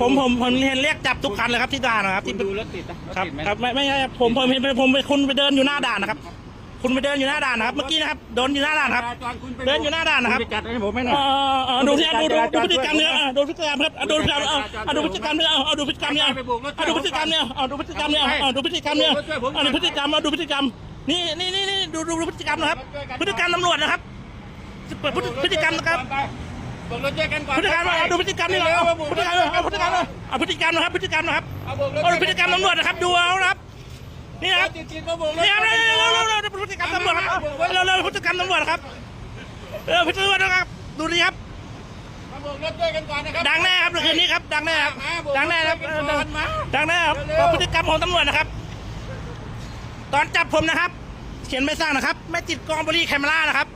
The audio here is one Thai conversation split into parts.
ผมผมผมเห็นเรียกจับทุกคันเลยครับที่ด่านนะครับคุที่ณดูรถติดนะถครับติดไหมครับไม่ไม่ใช่ครับผมผมเห็นผมไปคุณไปเดินอยู่หน้าด่านนะครับ คุณไปเดินอยู่หน้าด่านนะครับเมื่อกี้นะครับโดนอยู่หน้าด่านครับจราจรคุณไปเดินอยู่หน้าด่านนะครับณไปจัดให้ผมไหมเอนะอเออดูที่ดูดูดูพฤติกรรมเนี่ยดูพฤติกรรมครับดูพฤติกรรมเอาดูพฤติกรรมเนี่ยเอาดูพฤติกรรมเนี่ยเอาดูพฤติกรรมเนี่ยเอาดูพฤติกรรมเนี่ยเอาดูพฤติกรรมเนี่ยเอาดูพฤติกรรมเอาดูพฤติกรรมนี่นี่นี่นี่ดูดูพฤติกรรมนะครับ พฤติกรรมตำรวจนะครับเปิดพฤติกรรมนะครับ บอกรถช่วยกันก่อนพฤติกรรมเอาดูพฤติกรรมนี่เอาพฤติกรรมเอาพฤติกรรมเอาพฤติกรรมนะครับพฤติกรรมนะครับเอาบอกรถเอาดูพฤติกรรมตำรวจนะครับดูเอานะครับนี่นะครับจิตๆมาบอกรถนี่ครับเร็วเร็วเร็วเร็วเร็วพฤติกรรมตำรวจครับเร็วเร็วพฤติกรรมตำรวจครับเออพฤติกรรมตำรวจนะครับ ดูดิครับมาบอกรถช่วยกันก่อนนะครับดังแน่ครับคืนนี้ครับดังแน่ครับมาบอกดังแน่ครับช่วยกันก่อนมาดังแน่ครับเร็วๆพฤติกรรมของตำรวจนะครับ ตอนจับผมนะครับ เขียนใบสั่งนะครับ ไม่ติดกล้องบริแคมรานะครับ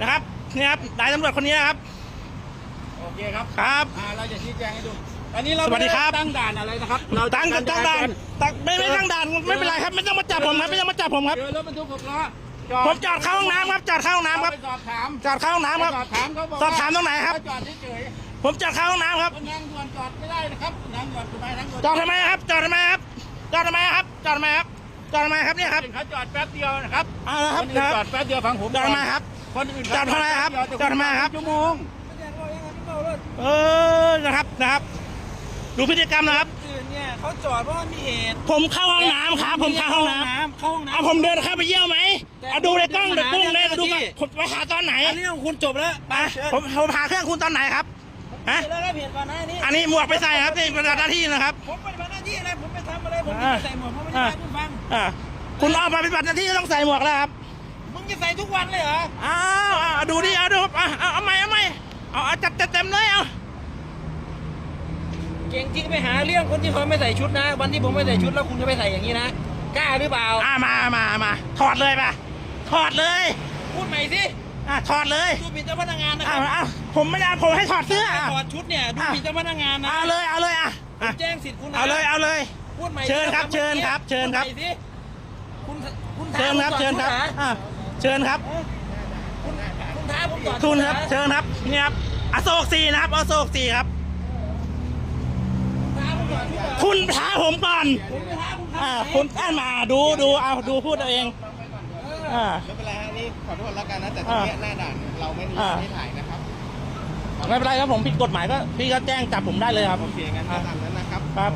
นะครับนี่ครับนายตำรวจคนนี้นะครับโอ เคครับครับอ่าเราจะชี้แจงให้ดูอันนี้เราสวัสดีครับ ไม่ไตั้งด่านอะไรนะครับเราตั้งตั้งตั้งด่านตั้งไม่ไม่ตั้งด่านไม่เป็นไรครับไม่ต้องมาจับผมครับไม่ต้องมาจับผมครับ เจอรถบรรทุกหกล้อผมจอดเข้าห้องน้ำครับจอดเข้าห้องน้ำครับ ไปสอบถามจอดเข้าห้องน้ำครับ ไปสอบถามเขาบอกสอบถามตรงไหนครับว่าจอดเฉยผมจอดเข้าห้องน้ำครับ ๆคนนั่งด่วนจอดไม่ได้นะครับนั่งด่วนทำไมนั่งด่วนจอดทำไมครับ จอดทำไมครับ จอดทำไมครับ จอดทำไมครับ จอดทำไมครับเนี่ยครับ เขาจอดแป๊บเดียวนะครับเอาละคครับนอื่นครับ จอดแป๊บเดียวฟังผมจอดทำไมครับ คนอื่นจอดทำไมครับแป๊เดียวจอดทำไมครับ ชั่วโมง เออนะครับนะครับ ดูพฤติกรรมนะครับ อื่นเนี่ยเขาจอดเพราะว่ามีเหตุผมเข้าห้องน้ำครับผมเข้าห้องน้ำเข้าห้องน้ำ เอาผมเดินเข้าไปเยี่ยวไหมเอาดูในกล้องดูกล้องเลยเจ้าหน้าดูที่ ผมไปหาตอนไหนอันนี้ของคุณจบแล้วไปอะเชิญผมผมหาเครื่องคุณตอนไหนครับฮะเสร็จแล้วรับเหตุก่อนนะอันนี้อันนี้หมวกไปใส่ครับนี่เป็นหน้าที่นะครับ ผมปฏิบัติหน้าที่อะไรผมไปทำอะไรผมไม่อ่าได้ใส่หมวกผมไม่ได้ให้คุณฟังอ่าคุณออกมาปฏิบัติหน้าที่ก็ต้องใส่หมวกแล้วครับมึงจะใส่ทุกวันเลยเหรออ้าวอ่าดูดิเอาดูอะเอาเอาใหม่เอาใหม่ เอาเอาจัดเต็มๆเลยเอาเก่งจริงไปหาเรื่องคนที่เขาไม่ใส่ชุดนะ วันที่ผมไม่ใส่ชุดแล้วคุณจะไปใส่อย่างนี้นะกล้าหรือเปล่าอ่ามามามาถอดเลยป่ะถอดเลยพูดใหม่สิอะถอดเลยดูหมิ่นเจ้าพนักงานนะคอ่ารับอ่าผมไม่ได้ผมให้ถอดเสื้อถ้าอะถอดชุดเนี่ยดูหมิ่นเจ้าพนักงานนะเอาเลยเอาเลยอะผอะมแจ้งสิทธิ์คุณนะเอาเลยเอาเลย พูดใหม่เชิญครับเชิญครับเชิญครับ พูดใหม่สิคุณคุณเชิญครับท้าเชิญครับผมก่อนอะเชิญครับคุณคุณท้าผมก่อนคุณครับนะเชิญครับนี่ครับ อโศกสีนะครับอโศกสีครับท้าผมก่อนพี่ก่อนคุณท้าผมก่อนผมไม่ท้าคุณครับอ่าคุณอ่านมาดูดูเอาดูพูดเอาเองอ่าไม่เป็นไรฮะนี่ขอโทษแล้วกันนะแต่ตรงเนี้ยหน้าด่านเราไม่ได้อ่าให้ถ่ายนะครับไม่เป็นไรครับผมผิดกฎหมายก็พี่ก็แจ้งจับผมได้เลยครับโอเคงั้นก็ตามนั้นนะครับครับ